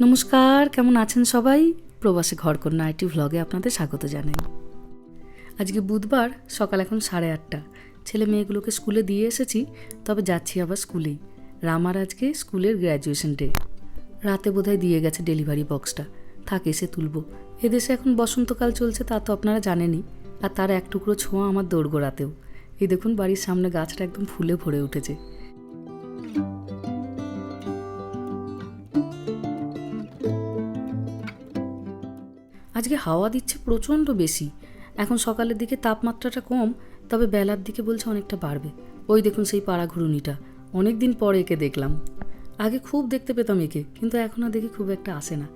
নমস্কার, কেমন আছেন সবাই? প্রবাসী ঘরকন্যা আইটি ভ্লগে আপনাদের স্বাগত জানাই। আজকে বুধবার, সকাল এখন সাড়ে আটটা। ছেলে মেয়েগুলোকে স্কুলে দিয়ে এসেছি, তবে যাচ্ছি আবার স্কুলেই রামার আজকে স্কুলের গ্র্যাজুয়েশন ডে রাতে বোধহয় দিয়ে গেছে ডেলিভারি বক্সটা থাকে এসে তুলব। এদেশে এখন বসন্তকাল চলছে, তা তো আপনারা জানেনই। আর তার এক টুকরো ছোঁয়া আমার দৌড়গোড়াতেও এই দেখুন, বাড়ির সামনে গাছটা একদম ফুলে ভরে উঠেছে। আজকে হাওয়া দিচ্ছে প্রচণ্ড বেশি। এখন সকালের দিকে তাপমাত্রাটা কম, তবে বেলার দিকে বলছে অনেকটা বাড়বে। ওই দেখুন সেই পাড়া ঘুরুনিটা অনেক দিন পরে একে দেখলাম। আগে খুব দেখতে পেতাম একে, কিন্তু এখন আর দেখি খুব একটা আসে না।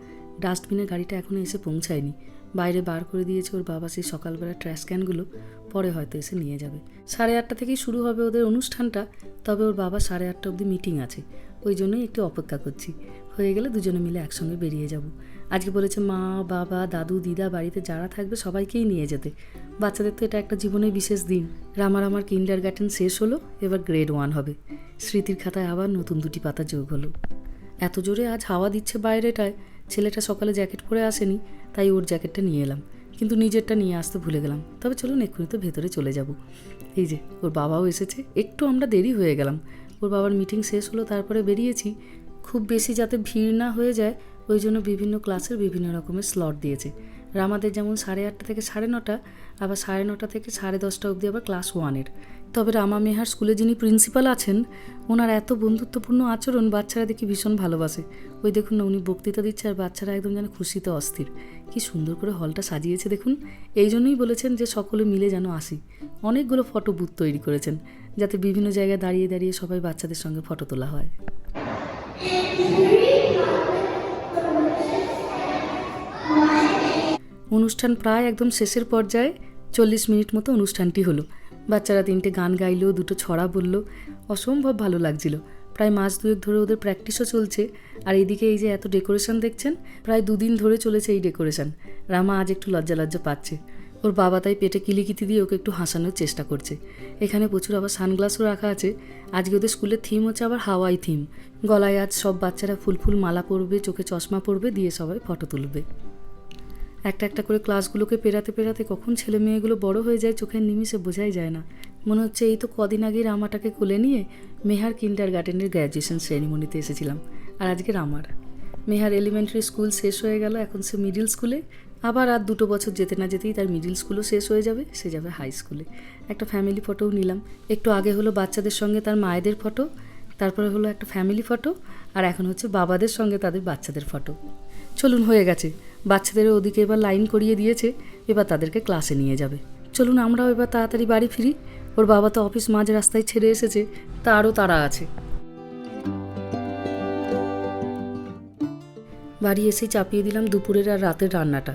ডাস্টবিনের গাড়িটা এখনও এসে পৌঁছায়নি। বাইরে বার করে দিয়েছে ওর বাবা সেই সকালবেলা ট্র্যাশ ক্যানগুলো, পরে হয়তো এসে নিয়ে যাবে। সাড়ে আটটা থেকেই শুরু হবে ওদের অনুষ্ঠানটা, তবে ওর বাবা সাড়ে আটটা অবধি মিটিং আছে। ওই জন্যই একটু অপেক্ষা করছি। হয়ে গেলে দুজনে মিলে একসঙ্গে বেরিয়ে যাব। আজকে বলেছে মা, বাবা, দাদু, দিদা বাড়িতে যারা থাকবে সবাইকেই নিয়ে যেতে। বাচ্চাদের তো এটা একটা জীবনের বিশেষ দিন। রামার আমার কিন্ডার গার্ডেন শেষ হলো, এবার গ্রেড ওয়ান হবে। স্মৃতির খাতায় আবার নতুন দুটি পাতা যোগ হলো। এত জোরে আজ হাওয়া দিচ্ছে বাইরেটায়। ছেলেটা সকালে জ্যাকেট পরে আসেনি, তাই ওর জ্যাকেটটা নিয়ে এলাম। কিন্তু নিজেরটা নিয়ে আসতে ভুলে গেলাম। তবে চলুন এক্ষুনি তো ভেতরে চলে যাব। এই যে, ওর বাবাও এসেছে, একটু আমরা দেরি হয়ে গেলাম। ওর বাবার মিটিং শেষ হলো, তারপরে বেরিয়েছি। খুব বেশি যাতে ভিড় না হয়ে যায়, ওই জন্য বিভিন্ন ক্লাসের বিভিন্ন রকমের স্লট দিয়েছে। রামাদের যেমন সাড়ে আটটা থেকে সাড়ে নটা, আবার সাড়ে নটা থেকে সাড়ে দশটা অবধি আবার ক্লাস ওয়ানের তবে রামা মেহার স্কুলে যিনি প্রিন্সিপাল আছেন, ওনার এত বন্ধুত্বপূর্ণ আচরণ বাচ্চারা দেখি ভীষণ ভালোবাসে। ওই দেখুন না, উনি বক্তৃতা দিচ্ছে আর বাচ্চারা একদম যেন খুশিতে অস্থির। কি সুন্দর করে হলটা সাজিয়েছে দেখুন। এই জন্যই বলেছেন যে সকলে মিলে যেন আসি। অনেকগুলো ফটো বুথ তৈরি করেছেন, যাতে বিভিন্ন জায়গায় দাঁড়িয়ে দাঁড়িয়ে সবাই বাচ্চাদের সঙ্গে ফটো তোলা হয়। অনুষ্ঠান প্রায় একদম শেষের পর্যায়ে চল্লিশ মিনিট মতো অনুষ্ঠানটি হলো। বাচ্চারা তিনটে গান গাইলো, দুটো ছড়া বলল। অসম্ভব ভালো লাগছিল। প্রায় মাস দুয়েক ধরে ওদের প্র্যাকটিসও চলছে। আর এদিকে এই যে এত ডেকোরেশন দেখছেন, প্রায় দুদিন ধরে চলেছে এই ডেকোরেশন। রামা আজ একটু লজ্জা লজ্জা পাচ্ছে। ওর বাবা তাই পেটে কিলিকিতি দিয়ে ওকে একটু হাসানোর চেষ্টা করছে। এখানে প্রচুর আবার সানগ্লাসও রাখা আছে। আজকে ওদের স্কুলের থিম হচ্ছে আবার হাওয়াই থিম গলায় আজ সব বাচ্চারা ফুল ফুল মালা পরবে, চোখে চশমা পরবে, দিয়ে সবাই ফটো তুলবে। একটা একটা করে ক্লাসগুলোকে পেরাতে পেরাতে কখন ছেলে মেয়েগুলো বড় হয়ে যায় চোখের নিমিষে বোঝাই যায় না। মনে হচ্ছে এই তো কদিন আগেই রামাটাকে কোলে নিয়ে মেহার কিন্ডার গার্ডেনের গ্র্যাজুয়েশন সেরিমনিতে এসেছিলাম। আর আজকে রামার। মেহার এলিমেন্টারি স্কুল শেষ হয়ে গেল, এখন সে মিডিল স্কুলে আবার আর দুটো বছর যেতে না যেতেই তার মিডিল স্কুলও শেষ হয়ে যাবে, সে যাবে হাই স্কুলে একটা ফ্যামিলি ফটোও নিলাম। একটু আগে হলো বাচ্চাদের সঙ্গে তার মায়েদের ফটো তারপরে হলো একটা ফ্যামিলি ফটো আর এখন হচ্ছে বাবাদের সঙ্গে তাদের বাচ্চাদের ফটো চলুন, হয়ে গেছে। বাচ্চাদেরও ওদিকে এবার লাইন করিয়ে দিয়েছে, এবার তাদেরকে ক্লাসে নিয়ে যাবে। চলুন, আমরাও এবার তাড়াতাড়ি বাড়ি ফিরি। ওর বাবা তো অফিস মাঝ রাস্তায় ছেড়ে এসেছে, তারও তারা আছে। বাড়ি এসেই চাপিয়ে দিলাম দুপুরের আর রাতের রান্নাটা।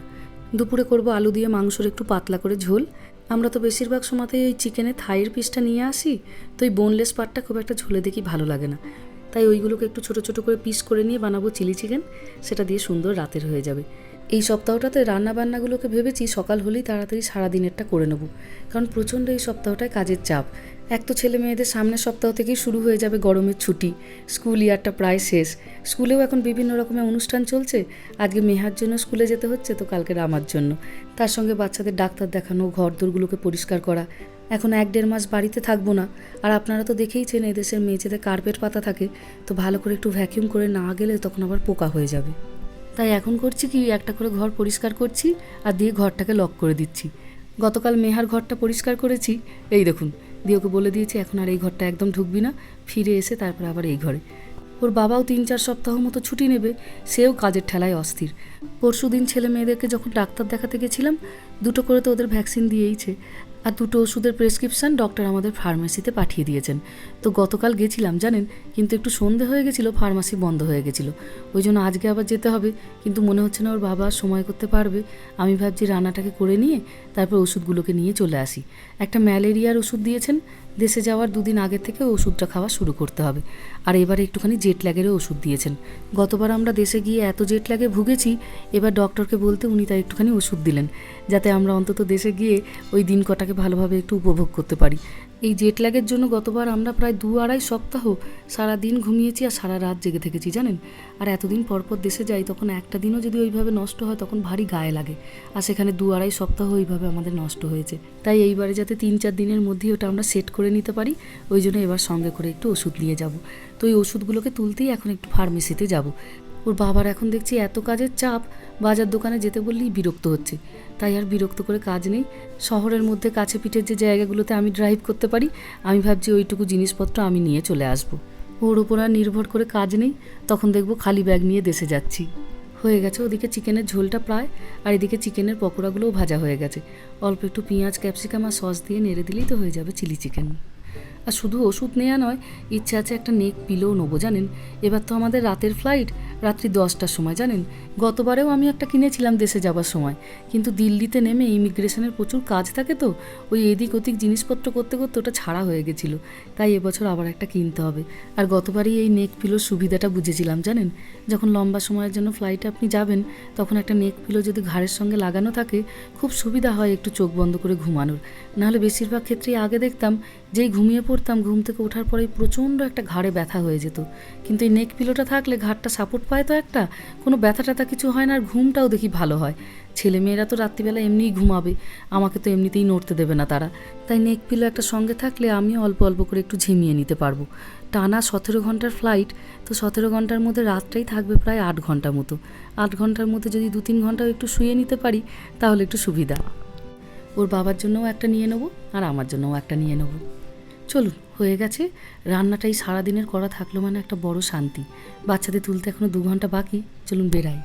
দুপুরে করব আলু দিয়ে মাংসর একটু পাতলা করে ঝোল। আমরা তো বেশিরভাগ সময়তেই ওই চিকেনের থাইয়ের পিসটা নিয়ে আসি, তো ওই বোনলেস পার্টটা খুব একটা ঝোলে দেখি ভালো লাগে না। তাই ওইগুলোকে একটু ছোট ছোট করে পিস করে নিয়ে বানাবো চিলি চিকেন সেটা দিয়ে সুন্দর রাতের হয়ে যাবে। এই সপ্তাহটাতে রান্না বান্নাগুলোকে ভেবেছি সকাল হলেই তাড়াতাড়ি সারা দিনেরটা করে নেব, কারণ প্রচণ্ড এই সপ্তাহটায় কাজের চাপ। এক তো ছেলে মেয়েদের সামনের সপ্তাহ থেকেই শুরু হয়ে যাবে গরমের ছুটি। স্কুল ইয়ারটা প্রায় শেষ। স্কুলেও এখন বিভিন্ন রকমের অনুষ্ঠান চলছে। আজকে মেহার জন্য স্কুলে যেতে হচ্ছে, তো কালকে রামার জন্য। তার সঙ্গে বাচ্চাদের ডাক্তার দেখানো ঘর দোরগুলোকে পরিষ্কার করা। এখন এক দেড় মাস বাড়িতে থাকব না। আর আপনারা তো দেখেইছেন, এদেশের মেঝেতে কার্পেট পাতা থাকে। তো ভালো করে একটু ভ্যাকিউম করে না গেলে তখন আবার পোকা হয়ে যাবে। তাই এখন করছি কি, একটা করে ঘর পরিষ্কার করছি আর দিয়ে ঘরটাকে লক করে দিচ্ছি। গতকাল মেহার ঘরটা পরিষ্কার করেছি। এই দেখুন দিয়ে ওকে বলে দিয়েছি, এখন আর এই ঘরটা একদম ঢুকবি না। ফিরে এসে তারপর আবার এই ঘরে। ওর বাবাও তিন চার সপ্তাহ মতো ছুটি নেবে, সেও কাজের ঠেলায় অস্থির। পরশু দিন ছেলে মেয়েদেরকে যখন ডাক্তার দেখাতে গেছিলাম দুটো করে তো ওদের ভ্যাকসিন দিয়েইছে। আর দুটো ওষুধের প্রেসক্রিপশান ডক্টর আমাদের ফার্মেসিতে পাঠিয়ে দিয়েছেন। তো গতকাল গেছিলাম, জানেন? কিন্তু একটু সন্ধে হয়ে গেছিল, ফার্মাসি বন্ধ হয়ে গেছিল। ওই জন্য আজকে আবার যেতে হবে, কিন্তু মনে হচ্ছে না ওর বাবা সময় করতে পারবে। আমি ভাবছি রান্নাটাকে করে নিয়ে তারপর ওষুধগুলোকে নিয়ে চলে আসি। একটা ম্যালেরিয়ার ওষুধ দিয়েছেন, দেশে যাওয়ার দুদিন আগে থেকে ওষুধটা খাওয়া শুরু করতে হবে। আর এবার একটুখানি জেট ল্যাগেরও ওষুধ দিয়েছেন। গতবার আমরা দেশে গিয়ে এত জেট ল্যাগে ভুগেছি, এবার ডক্টরকে বলতে উনি তাই একটুখানি ওষুধ দিলেন, যাতে আমরা অন্তত দেশে গিয়ে ওই দিন কটাকে ভালোভাবে একটু উপভোগ করতে পারি। এই জেট ল্যাগের জন্য গতবার আমরা প্রায় দু আড়াই সপ্তাহ সারা দিন ঘুমিয়েছি আর সারা রাত জেগে থেকেছি, জানেন? আর এতদিন পরপর দেশে যাই, তখন একটা দিনও যদি ওইভাবে নষ্ট হয়, তখন ভারী গায়ে লাগে। আর সেখানে দু আড়াই সপ্তাহ ওইভাবে আমাদের নষ্ট হয়েছে। তাই এইবারে যাতে তিন চার দিনের মধ্যেই ওটা আমরা সেট করে নিতে পারি, ওই জন্য এবার সঙ্গে করে একটু ওষুধ নিয়ে যাব। তো এই ওষুধগুলোকে তুলতেই এখন একটু ফার্মেসিতে যাব। ওর বাবার এখন দেখছি এত কাজের চাপ, বাজার দোকানে যেতে বললেই বিরক্ত হচ্ছে। তাই আর বিরক্ত করে কাজ নেই। শহরের মধ্যে কাছে পিঠের যে জায়গাগুলোতে আমি ড্রাইভ করতে পারি, আমি ভাবছি ওইটুকু জিনিসপত্র আমি নিয়ে চলে আসব। ওর ওপর আর নির্ভর করে কাজ নেই, তখন দেখব খালি ব্যাগ নিয়ে দেশে যাচ্ছি। হয়ে গেছে ওদিকে চিকেনের ঝোলটা প্রায়, আর এদিকে চিকেনের পকোড়াগুলোও ভাজা হয়ে গেছে। অল্প একটু পেঁয়াজ, ক্যাপসিকাম আর সস দিয়ে নেড়ে দিলেই তো হয়ে যাবে চিলি চিকেন। আর শুধু ওষুধ নেওয়া নয়, ইচ্ছে আছে একটা নেক পিলো নেব, জানেন? এবার তো আমাদের রাতের ফ্লাইট রাত্রি দশটার সময়, জানেন? গতবারেও আমি একটা কিনেছিলাম দেশে যাবার সময়, কিন্তু দিল্লিতে নেমে ইমিগ্রেশনের প্রচুর কাজ থাকে তো, ওই এদিক ওদিক জিনিসপত্র করতে করতে ওটা ছাড়া হয়ে গেছিল। তাই এবছর আবার একটা কিনতে হবে। আর গতবারই এই নেক পিলোর সুবিধাটা বুঝেছিলাম, জানেন? যখন লম্বা সময়ের জন্য ফ্লাইটে আপনি যাবেন, তখন একটা নেক পিলো যদি ঘাড়ের সঙ্গে লাগানো থাকে, খুব সুবিধা হয় একটু চোখ বন্ধ করে ঘুমানোর। নাহলে বেশিরভাগ ক্ষেত্রেই আগে দেখতাম যেই ঘুমিয়ে পড়তাম, ঘুম থেকে ওঠার পরেই প্রচণ্ড একটা ঘাড়ে ব্যথা হয়ে যেত। কিন্তু এই নেক পিলোটা থাকলে ঘাড়টা সাপোর্ট পায় তো একটা? কোনো ব্যথা ট্যাথা কিছু হয় না আর ঘুমটাও দেখি ভালো হয়। ছেলে মেয়েরা তো রাত্রিবেলা এমনিই ঘুমাবে। আমাকে তো এমনিতেই নড়তে দেবে না তারা। তাই নেক পিলো একটা সঙ্গে থাকলে আমিও অল্প অল্প করে একটু ঝিমিয়ে নিতে পারব। টানা সতেরো ঘণ্টার ফ্লাইট তো সতেরো ঘণ্টার মধ্যে রাতটাই থাকবে প্রায় আট ঘণ্টা মতো। আট ঘণ্টার মধ্যে যদি দু তিন ঘন্টাও একটু শুয়ে নিতে পারি, তাহলে একটু সুবিধা। ওর বাবার জন্যও একটা নিয়ে নেব, আর আমার জন্যও একটা নিয়ে নেব। চলুন, হয়ে গেছে। রান্নাটাই সারাদিনের করা থাকল মানে একটা বড় শান্তি। বাচ্চাদের তুলতে এখনও দু ঘণ্টা বাকি, চলুন বেরাই।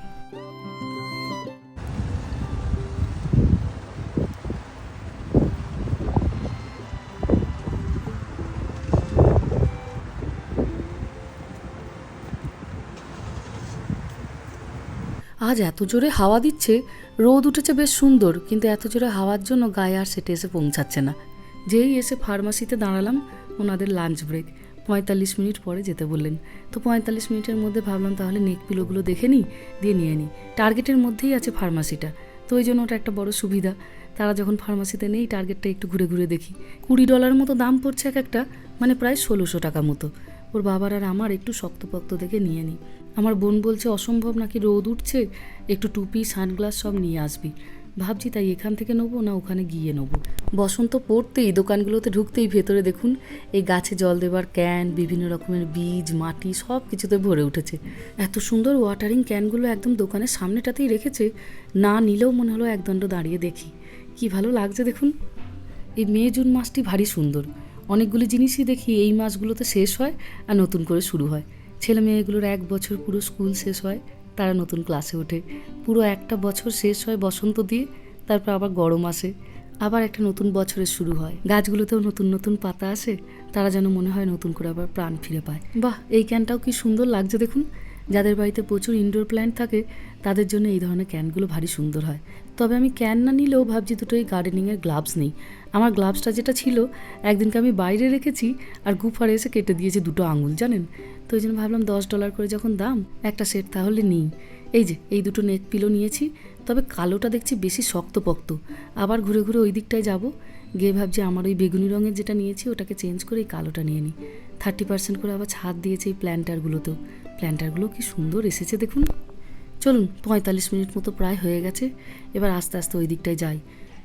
আজ এত জোরে হাওয়া দিচ্ছে, রোদ উঠেছে বেশ সুন্দর, কিন্তু এত জোরে হাওয়ার জন্য গায়ে আর সেটে এসে পৌঁছাচ্ছে না। যেই এসে ফার্মাসিতে দাঁড়ালাম, ওনাদের লাঞ্চ ব্রেক পঁয়তাল্লিশ মিনিট পরে যেতে বললেন। তো পঁয়তাল্লিশ মিনিটের মধ্যে ভাবলাম তাহলে নেক পিলোগুলো দেখে নিই, দিয়ে নিয়ে নিই টার্গেটের মধ্যেই আছে ফার্মাসিটা তো ওই জন্য ওটা একটা বড় সুবিধা। তারা যখন ফার্মাসিতে নেই টার্গেটটা একটু ঘুরে ঘুরে দেখি। কুড়ি ডলার মতো দাম পড়ছে এক একটা মানে প্রায় ষোলোশো টাকা মতো। ওর বাবার আর আমার একটু শক্তপক্ত দেখে নিয়ে নিই আমার বোন বলছে, অসম্ভব নাকি রোদ উঠছে? একটু টুপি, সানগ্লাস সব নিয়ে আসবি। ভাবছি তাই এখান থেকে নেব, না ওখানে গিয়ে নেব। বসন্ত পড়তেই দোকানগুলোতে ঢুকতেই ভেতরে দেখুন, এই গাছে জল দেবার ক্যান, বিভিন্ন রকমের বীজ, মাটি সব কিছুতে ভরে উঠেছে। এত সুন্দর ওয়াটারিং ক্যানগুলো একদম দোকানের সামনেটাতেই রেখেছে, না নিলেও মনে হলো একদণ্ড দাঁড়িয়ে দেখি। কি ভালো লাগছে দেখুন। এই মে, জুন মাসটি ভারী সুন্দর। অনেকগুলি জিনিসই দেখি এই মাসগুলোতে শেষ হয় আর নতুন করে শুরু হয়। ছেলে মেয়েগুলোর এক বছর পুরো স্কুল শেষ হয়। তারা নতুন ক্লাসে ওঠে। পুরো একটা বছর শেষ হয় বসন্ত দিয়ে, তারপর আবার গরম আসে। আবার একটা নতুন বছরের শুরু হয়। গাছগুলোতেও নতুন নতুন পাতা আসে, তারা যেন মনে হয় নতুন করে আবার প্রাণ ফিরে পায়। বাহ, এই ক্যানটাও কি সুন্দর লাগছে দেখুন। যাদের বাড়িতে প্রচুর ইনডোর প্ল্যান্ট থাকে, তাদের জন্য এই ধরনের ক্যানগুলো ভারী সুন্দর হয়। তবে আমি ক্যান না নিলেও ভাবছি দুটো এই গার্ডেনিংয়ের গ্লাভস নেই। আমার গ্লাভসটা যেটা ছিল, একদিনকে আমি বাইরে রেখেছি আর গুফারে এসে কেটে দিয়েছে দুটো আঙুল, জানেন? তো ওই জন্য ভাবলাম দশ ডলার করে যখন দাম, একটা সেট তাহলে নিই। এই যে, এই দুটো নেক পিলো নিয়েছি, তবে কালোটা দেখছি বেশি শক্তপোক্ত। আবার ঘুরে ঘুরে ওই দিকটায় যাব। গিয়ে ভাবছি আমার ওই বেগুনি রঙের যেটা নিয়েছি, ওটাকে চেঞ্জ করে এই কালোটা নিয়ে নিই থার্টি পার্সেন্ট করে আবার ছাদ দিয়েছে এই প্ল্যান্টারগুলোতেও প্ল্যান্টারগুলো কি সুন্দর এসেছে, দেখুন। চলুন, পঁয়তাল্লিশ মিনিট মতো প্রায় হয়ে গেছে। এবার আস্তে আস্তে ওই দিকটায় যাই।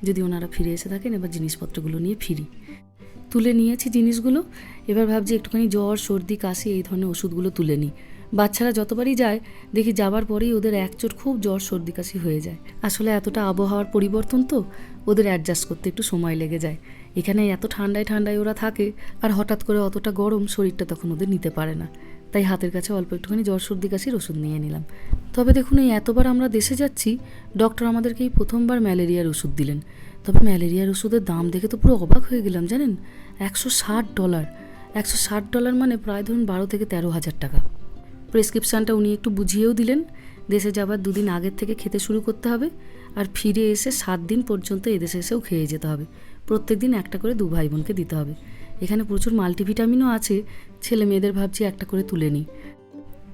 যদি ওনারা ফিরে এসে থাকেন, এবার জিনিসপত্রগুলো নিয়ে ফিরি। তুলে নিয়েছি জিনিসগুলো। এবার ভাবছি একটুখানি জ্বর, সর্দি, কাশি, এই ধরনের ওষুধগুলো তুলে নিই। বাচ্চারা যতবারই যায়, দেখি যাবার পরেই ওদের একচোট খুব জ্বর, সর্দি, কাশি হয়ে যায়। আসলে এতটা আবহাওয়ার পরিবর্তন তো, ওদের অ্যাডজাস্ট করতে একটু সময় লেগে যায়। এখানে এত ঠান্ডায় ঠান্ডায় ওরা থাকে, আর হঠাৎ করে অতটা গরম শরীরটা তখন ওদের নিতে পারে না। তাই হাতের কাছে অল্প একটুখানি জ্বর সর্দি কাশির ওষুধ নিয়ে নিলাম। তবে দেখুন, এই এতবার আমরা দেশে যাচ্ছি, ডক্টর আমাদেরকে এই প্রথমবার ম্যালেরিয়ার ওষুধ দিলেন। তবে ম্যালেরিয়ার ওষুধের দাম দেখে তো পুরো অবাক হয়ে গেলাম, জানেন? একশো ষাট ডলার। একশো ষাট ডলার মানে প্রায় ধরুন বারো থেকে তেরো হাজার টাকা। প্রেসক্রিপশানটা উনি একটু বুঝিয়েও দিলেন, দেশে যাবার দুদিন আগের থেকে খেতে শুরু করতে হবে আর ফিরে এসে সাত দিন পর্যন্ত এদেশে এসেও খেয়ে যেতে হবে। প্রত্যেক দিন একটা করে দু ভাই বোনকে দিতে হবে। এখানে প্রচুর মাল্টিভিটামিনও আছে। ছেলে মেয়েদের ভাবছি একটা করে তুলে নিই।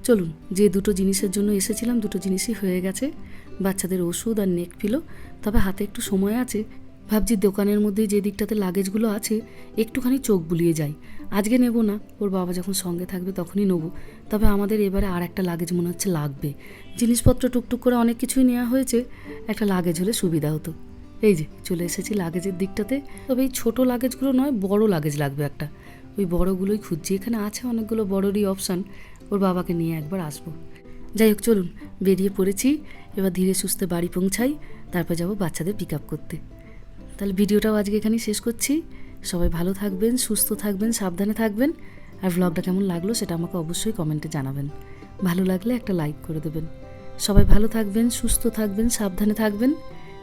চলুন, যে দুটো জিনিসের জন্য এসেছিলাম, দুটো জিনিসই হয়ে গেছে। বাচ্চাদের ওষুধ আর নেক পিলো, তবে হাতে একটু সময় আছে। ভাবছি দোকানের মধ্যে যে দিকটাতে লাগেজগুলো আছে, একটুখানি চোখ বুলিয়ে যাই। আজকে নেব না, ওর বাবা যখন সঙ্গে থাকবে তখনই নেব। তবে আমাদের এবারে আর একটা লাগেজ মনে হচ্ছে লাগবে। জিনিসপত্র টুকটুক করে অনেক কিছুই নেওয়া হয়েছে। একটা লাগেজ হলে সুবিধা হতো। এই যে, চলে এসেছি লাগেজের দিকটাতে। তবে এই ছোটো লাগেজগুলো নয়, বড় লাগেজ লাগবে একটা। ওই বড়গুলোই খুঁজছি। এখানে আছে অনেকগুলো বড়রই অপশান ওর বাবাকে নিয়ে একবার আসব। যাই হোক, চলুন, বেরিয়ে পড়েছি। এবার ধীরে সুস্থে বাড়ি পৌঁছাই। তারপর যাব বাচ্চাদের পিক আপ করতে। তাহলে ভিডিওটাও আজকে এখানেই শেষ করছি। সবাই ভালো থাকবেন, সুস্থ থাকবেন, সাবধানে থাকবেন। আর ভ্লগটা কেমন লাগল সেটা আমাকে অবশ্যই কমেন্টে জানাবেন। ভালো লাগলে একটা লাইক করে দেবেন। সবাই ভালো থাকবেন, সুস্থ থাকবেন, সাবধানে থাকবেন।